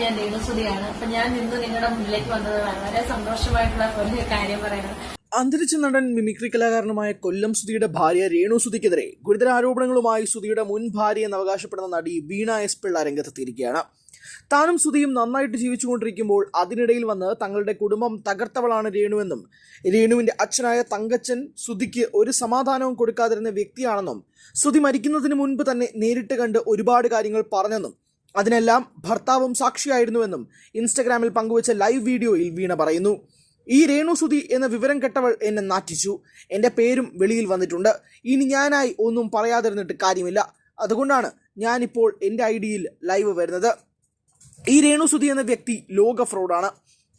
ഞാൻ ദേവസുതിയാണ് അപ്പൊ ഞാൻ ഇന്ന് നിങ്ങളുടെ മുന്നിലേക്ക് വന്നത് വളരെ സന്തോഷമായിട്ടുള്ള ഒരു കാര്യം പറയുന്നത് അന്തരിച്ച നടൻ മിമിക്രി കലാകാരനുമായ കൊല്ലം സുധിയുടെ ഭാര്യ രേണു സുധിക്കെതിരെ ഗുരുതര ആരോപണങ്ങളുമായി സുധിയുടെ മുൻ ഭാര്യ എന്ന് അവകാശപ്പെടുന്ന നടി വീണ എസ് പിള്ള രംഗത്തെത്തിയിരിക്കുകയാണ്. താനും സുധിയും നന്നായിട്ട് ജീവിച്ചുകൊണ്ടിരിക്കുമ്പോൾ അതിനിടയിൽ വന്ന് തങ്ങളുടെ കുടുംബം തകർത്തവളാണ് രേണുവെന്നും രേണുവിന്റെ അച്ഛനായ തങ്കച്ചൻ സുധിക്ക് ഒരു സമാധാനവും കൊടുക്കാതിരുന്ന വ്യക്തിയാണെന്നും സുധി മരിക്കുന്നതിന് മുൻപ് തന്നെ നേരിട്ട് കണ്ട് ഒരുപാട് കാര്യങ്ങൾ പറഞ്ഞെന്നും അതിനെല്ലാം ഭർത്താവും സാക്ഷിയായിരുന്നുവെന്നും ഇൻസ്റ്റഗ്രാമിൽ പങ്കുവച്ച ലൈവ് വീഡിയോയിൽ വീണ പറയുന്നു. ഈ രേണുസുതി എന്ന വിവരം കെട്ടവൾ എന്നെ നാറ്റിച്ചു. എന്റെ പേരും വെളിയിൽ വന്നിട്ടുണ്ട്. ഇനി ഞാനായി ഒന്നും പറയാതിരുന്നിട്ട് കാര്യമില്ല. അതുകൊണ്ടാണ് ഞാനിപ്പോൾ എന്റെ ഐഡിയിൽ ലൈവ് വരുന്നത്. ഈ രേണുസുതി എന്ന വ്യക്തി ലോക ഫ്രോഡാണ്.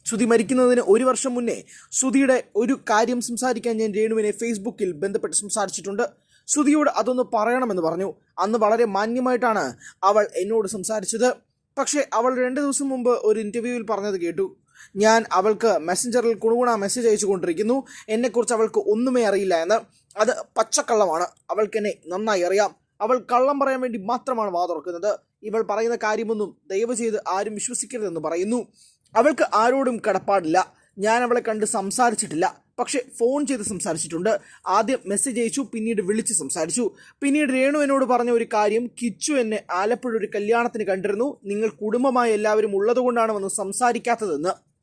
ശ്രുതി മരിക്കുന്നതിന് ഒരു വർഷം മുന്നേ ശ്രുതിയുടെ ഒരു കാര്യം സംസാരിക്കാൻ ഞാൻ രേണുവിനെ ഫേസ്ബുക്കിൽ ബന്ധപ്പെട്ട് സംസാരിച്ചിട്ടുണ്ട്. സുധിയോട് അതൊന്ന് പറയണമെന്ന് പറഞ്ഞു. അന്ന് വളരെ മാന്യമായിട്ടാണ് അവൾ എന്നോട് സംസാരിച്ചത്. പക്ഷേ അവൾ രണ്ട് ദിവസം മുമ്പ് ഒരു ഇന്റർവ്യൂവിൽ പറഞ്ഞത് കേട്ടു. ഞാൻ അവൾക്ക് മെസ്സഞ്ചറിൽ കുണുകുണ മെസ്സേജ് അയച്ചു കൊണ്ടിരിക്കുന്നു. എന്നെക്കുറിച്ച് അവൾക്ക് ഒന്നുമേ അറിയില്ല എന്ന്. അത് പച്ചക്കള്ളമാണ്. അവൾക്ക് എന്നെ നന്നായി അറിയാം. അവൾ കള്ളം പറയാൻ വേണ്ടി മാത്രമാണ് വാ തുറക്കുന്നത്. ഇവൾ പറയുന്ന കാര്യമൊന്നും ദയവ് ചെയ്ത് ആരും വിശ്വസിക്കരുതെന്ന് പറയുന്നു. അവൾക്ക് ആരോടും കടപ്പാടില്ല. ഞാൻ അവളെ കണ്ട് സംസാരിച്ചിട്ടില്ല. പക്ഷെ ഫോൺ ചെയ്ത് സംസാരിച്ചിട്ടുണ്ട്. ആദ്യം മെസ്സേജ് അയച്ചു പിന്നീട് വിളിച്ച് സംസാരിച്ചു. പിന്നീട് രേണു എന്നോട് പറഞ്ഞ ഒരു കാര്യം കിച്ചു എന്നെ ആലപ്പുഴ ഒരു കല്യാണത്തിന് കണ്ടിരുന്നു. നിങ്ങൾ കുടുംബമായി എല്ലാവരും ഉള്ളതുകൊണ്ടാണ് വന്ന് സംസാരിക്കാത്തതെന്ന്.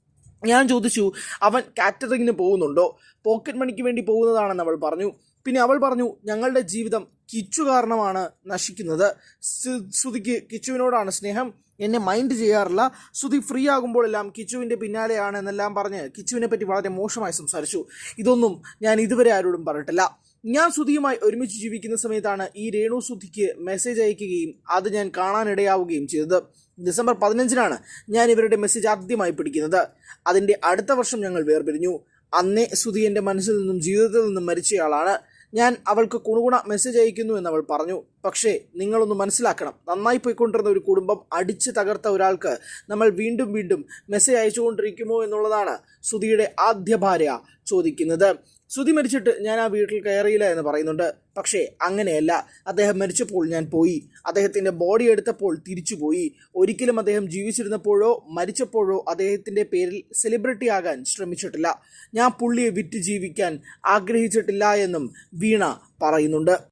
ഞാൻ ചോദിച്ചു അവൻ കാറ്ററിങ്ങിന് പോകുന്നുണ്ടോ? പോക്കറ്റ് മണിക്ക് വേണ്ടി പോകുന്നതാണെന്ന് അവൾ പറഞ്ഞു. പിന്നെ അവൾ പറഞ്ഞു ഞങ്ങളുടെ ജീവിതം കിച്ചു കാരണമാണ് നശിക്കുന്നത്. സുധിക്ക് കിച്ചുവിനോടാണ് സ്നേഹം. എന്നെ മൈൻഡ് ചെയ്യാറില്ല. സുധി ഫ്രീ ആകുമ്പോഴെല്ലാം കിച്ചുവിന്റെ പിന്നാലെയാണ് എന്നെല്ലാം പറഞ്ഞ് കിച്ചുവിനെ പറ്റി വളരെ മോശമായി സംസാരിച്ചു. ഇതൊന്നും ഞാൻ ഇതുവരെ ആരോടും പറഞ്ഞിട്ടില്ല. ഞാൻ സുധിയുമായി ഒരുമിച്ച് ജീവിക്കുന്ന സമയത്താണ് ഈ രേണു സുധിക്ക് മെസ്സേജ് അയക്കുകയും അത് ഞാൻ കാണാനിടയാവുകയും ചെയ്തത്. ഡിസംബർ പതിനഞ്ചിനാണ് ഞാൻ ഇവരുടെ മെസ്സേജ് ആദ്യമായി പിടിക്കുന്നത്. അതിന്റെ അടുത്ത വർഷം ഞങ്ങൾ വേർപിരിഞ്ഞു. അന്നേ സുധി എന്റെ മനസ്സിൽ നിന്നും ജീവിതത്തിൽ നിന്നും മരിച്ചയാളാണ്. ഞാൻ അവൾക്ക് കുണുകുണ മെസ്സേജ് അയക്കുന്നു അവൾ പറഞ്ഞു. പക്ഷേ നിങ്ങളൊന്ന് മനസ്സിലാക്കണം. നന്നായി പോയിക്കൊണ്ടിരുന്ന ഒരു കുടുംബം അടിച്ച് തകർത്ത ഒരാൾക്ക് നമ്മൾ വീണ്ടും വീണ്ടും മെസ്സേജ് അയച്ചുകൊണ്ടിരിക്കുമോ എന്നുള്ളതാണ് സുധിയുടെ ആദ്യ ഭാര്യ ചോദിക്കുന്നത്. സുധി മരിച്ചിട്ട് ഞാൻ ആ വീട്ടിൽ കയറിയില്ല എന്ന് പറയുന്നുണ്ട്. പക്ഷേ അങ്ങനെയല്ല. അദ്ദേഹം മരിച്ചപ്പോൾ ഞാൻ പോയി. അദ്ദേഹത്തിന്റെ ബോഡി എടുത്തപ്പോൾ തിരിച്ചുപോയി ഒരിക്കലും അദ്ദേഹം ജീവിച്ചിരുന്നപ്പോഴോ മരിച്ചപ്പോഴോ അദ്ദേഹത്തിന്റെ പേരിൽ സെലിബ്രിറ്റി ആകാൻ ശ്രമിച്ചിട്ടില്ല. ഞാൻ പുള്ളിയെ വിറ്റ് ജീവിക്കാൻ ആഗ്രഹിച്ചിട്ടില്ല എന്നും വീണ പറയുന്നുണ്ട്.